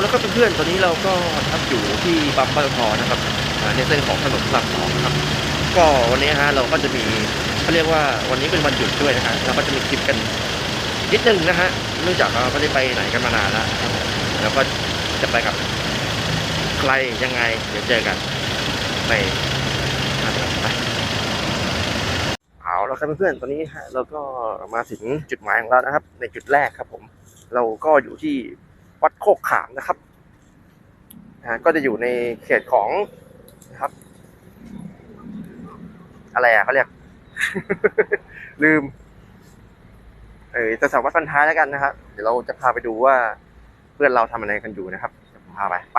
แล้วก็เพื่อนๆตอนนี้เราก็ทับอยู่ที่ปั๊มปตทนะครับในเส้นของถนนพระรามสองนะครับ ก็วันนี้ฮะเราก็จะมีเขาเรียกว่าวันนี้เป็นวันหยุดด้วยนะฮะเราก็จะมีคลิปกันนิดนึงนะฮะเนื่องจากเราไม่ได้ไปไหนกันมานานแล้วนะครับแล้วก็จะไปกับใครยังไง เดี๋ยวเจอกันในงานไปเอาแล้วครับเพื่อนๆตอนนี้ฮะเราก็มาถึงจุดหมายของเรานะครับ ในจุดแรกครับผม เราก็อยู่ที่ วัดโคกขามนะครับนะก็จะอยู่ในเขตของนะครับ อะไรอะเขาเรียก ลืม เออจะสามวัดพันท้ายแล้วกันนะครับ เดี๋ยวเราจะพาไปดูว่าเพื่อนเราทำอะไรกันอยู่นะครับเดี๋ยวผมพาไปไป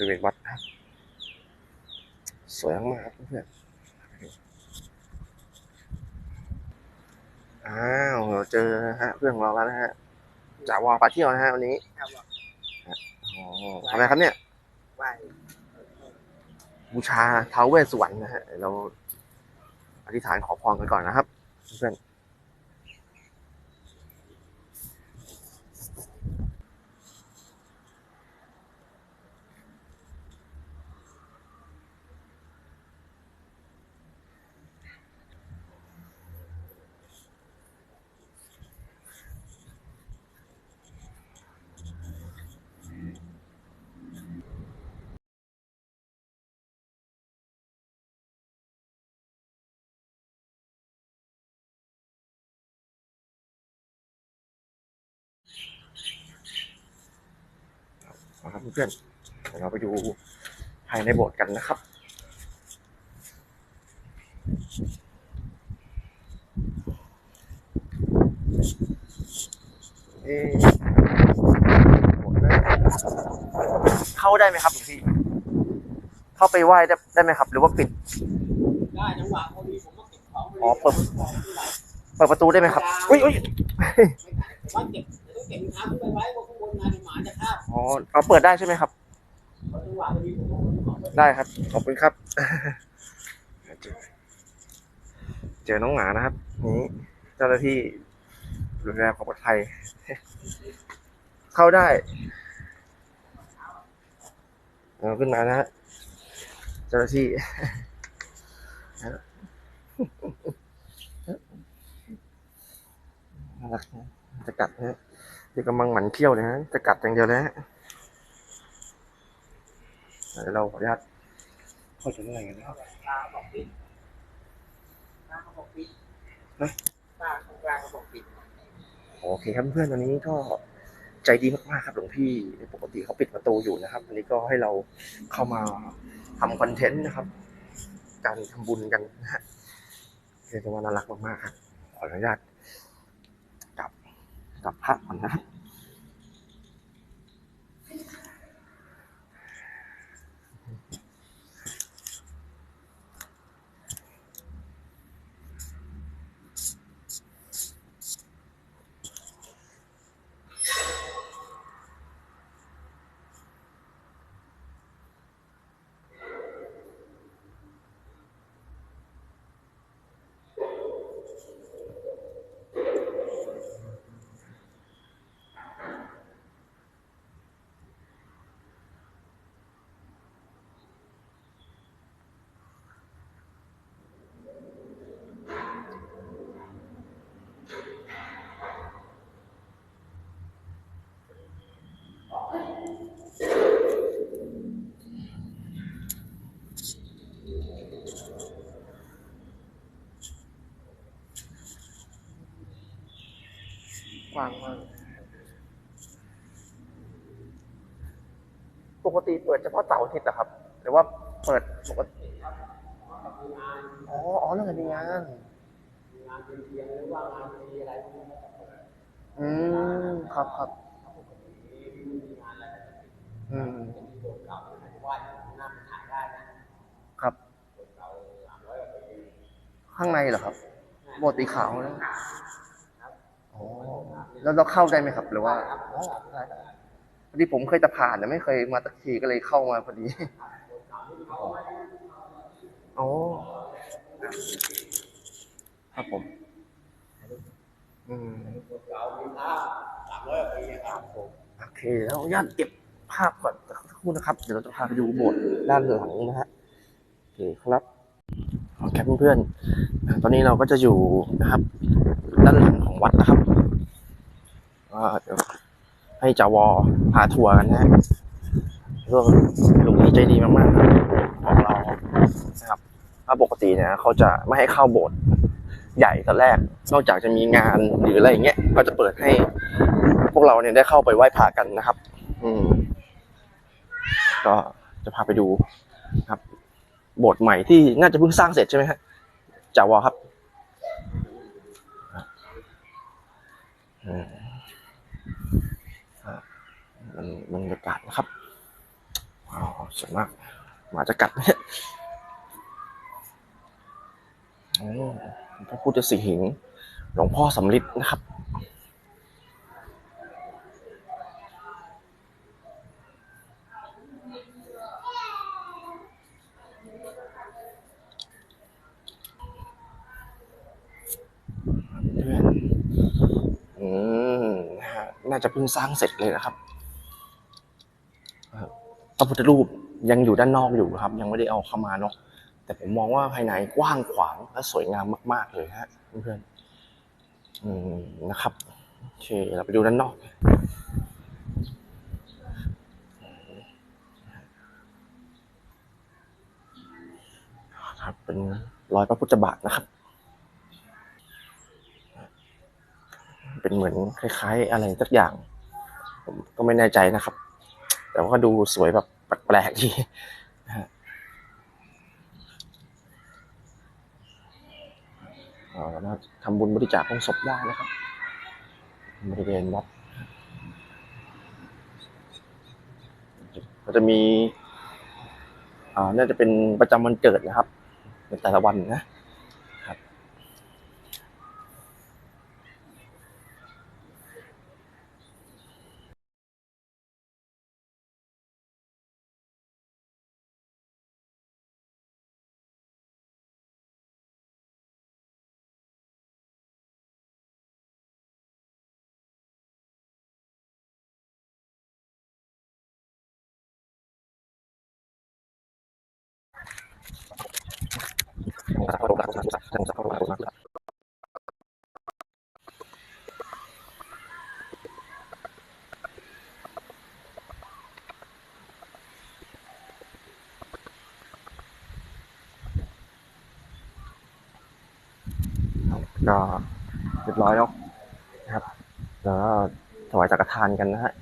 ริเวณวัดนะครับสวยมากครับเพื่อนอ้าวเราเจอนะฮะเพื่อนของเราแล้วนะฮะจ่าวอปาเที่ยวนะฮะวันนี้ครับอ๋อทำอะไรครับเนี่ยไหว้บูชาท้าวเวสสวรรณนะฮะเดี๋ยวเราอธิษฐานขอพรกันก่อนนะครับเพื่อน นะครับเพื่อนเดี๋ยวเราไปดูภายในโบสถ์กันนะครับเอ๊ะโบสถ์นะเข้าได้ไหมครับหลวงพี่ เข้าไปไหว้ได้ได้ไหมครับ หรือว่าปิด ได้จังหวะพอดีผมก็เก็บของอ๋อเปิดของที่ไหนเปิดประตูได้ไหมครับ อุ้ยอุ้ย ไม่ได้ผมว่าเก็บต้อง เก็บน้ำขึ้นไปไว้ว่าข้างบนงานหมาจะข้ามอ๋อเอาเปิดได้ใช่ไหมครับ จังหวะพอดีผมก็ได้ครับ ขอบคุณครับ เจอเจอน้องหมานะครับ นี่เจ้าหน้าที่ดูแลความปลอดภัย เข้าได้เอาขึ้นมานะฮะเจ้าหน้าที่ น่ารักนะจะกัดนะฮะ เด็กกำลังหมันเขี้ยวเลยฮะจะกัดอย่างเดียวเลยฮะเดี๋ยวเราขออนุญาตเข้าถึงอะไรกันนะครับตาบอกปิดตาเขาบอกปิดฮะตาข้างกลางบอกปิดโอเคครับเพื่อนๆวันนี้ก็ใจดีมากๆครับหลวงพี่ปกติเขาปิดประตูอยู่นะครับวันนี้ก็ให้เราเข้ามาทำคอนเทนต์นะครับ การทำบุญกันนะฮะเรียกได้ว่าน่ารักมากๆครับขออนุญาต กับพระก่อนนะ ปกติเปิดเฉพาะเสาร์อาทิตย์เหรอครับ หรือว่าเปิดปกติอ๋ออ๋อเรื่องมีงานงานเป็นเทียงหรือว่างานมีอะไรพวกนี้ก็จะเปิดอืมครับครับอืมว่านะไหว้หน้ามันถ่ายได้นะครับ ข้างในเหรอครับโบสถ์สีขาวนะอ๋อแล้วเราเข้าได้ไหมครับ หรือว่าอ๋อได้ อดีผมเคยจะผ่านแต่ไม่เคยมาตักทีก็เลยเข้ามาพอดีโอ๋อครับผม อืมเก่ามีภาพสามร้อโอเคแล้วญาตเก็บภาพก่อนสักครู่นะครับ เดี๋ยวเราจะพาไปดูโบสถ์ด้านหลังนะฮะโอเคครับโอเคเพื่อนๆตอนนี้เราก็จะอยู่นะครับ ด้านหลังของวัดนะครับก็เดี๋ยว ให้จาวอพาทัวร์กันนะฮะก็หลุงนี้ใจดีมากๆบของเรานะครับถ้าปกติเนี่ยเขาจะไม่ให้เข้าโบสถ์ใหญ่ตอนแรก นอกจากจะมีงานหรืออะไรอย่างเงี้ย ก็จะเปิดให้พวกเราเนี่ยได้เข้าไปไหว้พระกันนะครับ อืม ก็จะพาไปดูครับ โบสถ์ใหม่ที่น่าจะเพิ่งสร้างเสร็จใช่ไหมฮะจ่าวอครับ อืม มันบรรยากาศนะครับว้าวสวยมากหมาจะกัดไหมเนี่ยพระพุทธสิหิงหลวงพ่อสำลิดนะครับเพื่อนอืมน่าจะเพิ่งสร้างเสร็จเลยนะครับ พระพุทธรูปยังอยู่ด้านนอกอยู่ครับ ยังไม่ได้เอาเข้ามาเนาะแต่ผมมองว่าภายในกว้างขวางและสวยงามมาก ๆ เลยฮะเพื่อนๆนะครับโอเคเราไปดูด้านนอกครับเป็นรอยพระพุทธบาทนะครับ เป็นเหมือนคล้าย ๆ อะไรสักอย่าง ผมก็ไม่แน่ใจนะครับ แต่ว่าดูสวยแบบแปลกๆดีน่าทำบุญบริจาคของศพได้นะครับ บริเวณวัดก็จะมี อ่า น่าจะเป็นประจำวันเกิดนะครับ ในแต่ละวันนะครับ ก็เรียบร้อยแล้วนะครับ แล้วถวายสังฆทานกันนะฮะ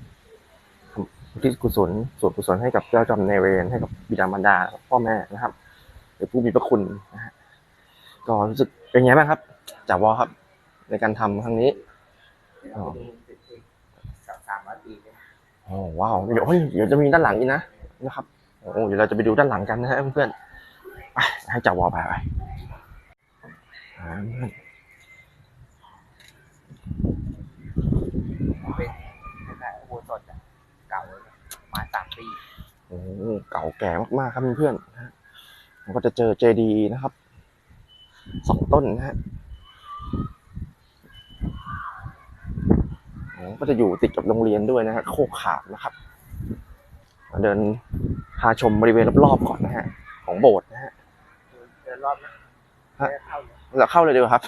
ที่กุศลส่วนกุศลให้กับเจ้าจอมในเวรให้กับบิดามารดาพ่อแม่นะครับหรือผู้มีพระคุณนะฮะ ก็รู้สึกเป็นไงบ้างครับจ่าวอครับ ในการทำครั้งนี้อ๋อสามสามร้อยปีเนี่ยโอ้ว้าวเดี๋ยวเฮ้ยเดี๋ยวจะมีด้านหลังอีกนะนะครับโอ้เดี๋ยวเราจะไปดูด้านหลังกันนะฮะเพื่อนๆไปให้จ่าวอไปไปอ่าเพื่อนเป็นคล้ายๆอุโบสถอะเก่าเลยประมาณสามปีโอ้เก่าแก่มากๆครับเพื่อนๆนะฮะเราก็จะเจอเจดีย์นะครับ สองต้นนะฮะโอ้ก็จะอยู่ติดกับโรงเรียนด้วยนะฮะโคกขามนะครับมาเดินพาชมบริเวณรอบๆก่อนนะฮะ ของโบสถ์นะฮะเดินรอบนะฮะไม่ได้เข้าเลยเราเข้าเลยดีกว่าครับ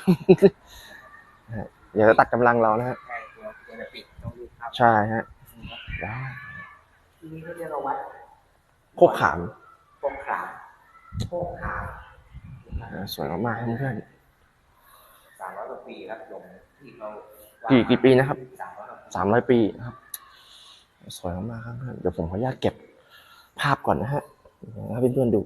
เดี๋ยวจะตัดกำลังเรานะฮะใช่ตัวตัวจะปิดต้องรีบเข้าใช่ฮะได้ที่นี่เขาเรียกว่าวัดโคกขามโคกขามโคกขามอ่า สวยมากๆครับเพื่อนสามร้อยกว่าปีครับหลวงที่เขากี่กี่ปีนะครับสามร้อยกว่าปีสามร้อยปีนะครับ สวยมากๆครับเพื่อนเดี๋ยวผมขออนุญาตเก็บภาพก่อนนะฮะให้เพื่อนๆดู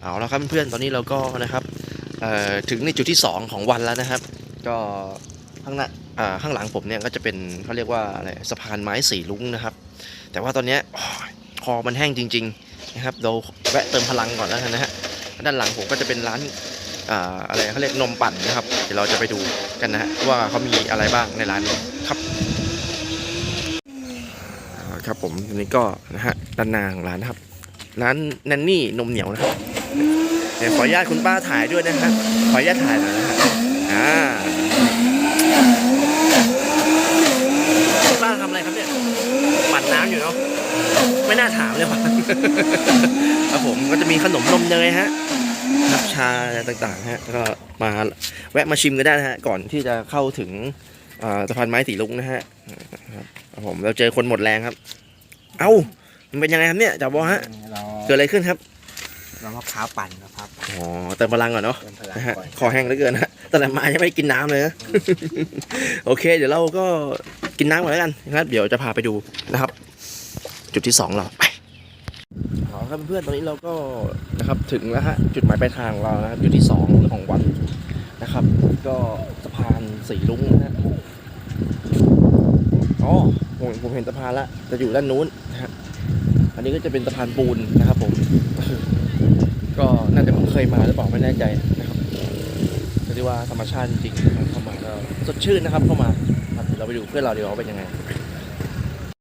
เอาแล้วครับเพื่อนๆตอนนี้เราก็นะครับถึงในจุดที่ 2 ของวันแล้วนะครับ ก็ข้างหน้าข้างหลังผมเนี่ยก็จะเป็นเขาเรียกว่าอะไรสะพานไม้สีลุ้งนะครับ แต่ว่าตอนนี้ยโอ้ยคอมันแห้งจริง ๆนะครับ เราแวะเติมพลังก่อนแล้วกันนะฮะด้านหลังผมก็จะเป็นร้านอาอะไรเขาเรียกนมปั่นนะครับ เดี๋ยวเราจะไปดูกันนะฮะว่าเขามีอะไรบ้างในร้านนี้ครับครับผมอันนี้ก็นะฮะด้านหน้าของร้านนะครับ ร้านแนนนี่นมเหนียวนะครับ เดี๋ยวขออนุญาตคุณป้าถ่ายด้วยนะครับ ขออนุญาตถ่ายหน่อยนะฮะอ่าคุณป้าทำอะไรครับเนี่ยปั่นน้ำอยู่เนาะไม่น่าถามเลยว่ะครับผมก็จะมีขนมนมเนยฮะน้ำชาอะไรต่างๆฮะแล้วก็มาแวะมาชิมกันได้นะฮะก่อนที่จะเข้าถึงอ่าสะพานไม้สีลุงนะฮะครับผมเราเจอคนหมดแรงครับ เอ้ามันเป็นยังไงครับเนี่ยจ่าบอฮะเราเกิดอะไรขึ้นครับ เรามะพร้าวปั่นมะพร้าวปั่นอ๋อเติมพลังก่อนเนาะเติมพลังนะฮะก่อนคอแห้งเหลือเกินนะฮะแต่ละมายังไม่ได้กินน้ำเลยนะ โอเค เดี๋ยวเราก็กินน้ำก่อนแล้วกันนะครับเดี๋ยวจะพาไปดูนะครับ จุดที่สองเราไปเอาละครับเพื่อนๆตอนนี้เราก็นะครับถึงแล้วฮะจุดหมายปลายทางของเรานะครับจุดที่สองของวันนะครับ ก็สะพานสีลุงนะฮะอ๋อผมผมเห็นสะพานละจะอยู่ด้านนู้นนะฮะอันนี้ก็จะเป็นสะพานปูนนะครับผม ก็น่าจะเคยมาหรือเปล่าไม่แน่ใจนะครับแต่ที่ว่าธรรมชาติจริงๆเข้ามาก็สดชื่นนะครับเข้ามาครับเดี๋ยวเราไปดูเพื่อนเราดีกว่าเป็นยังไง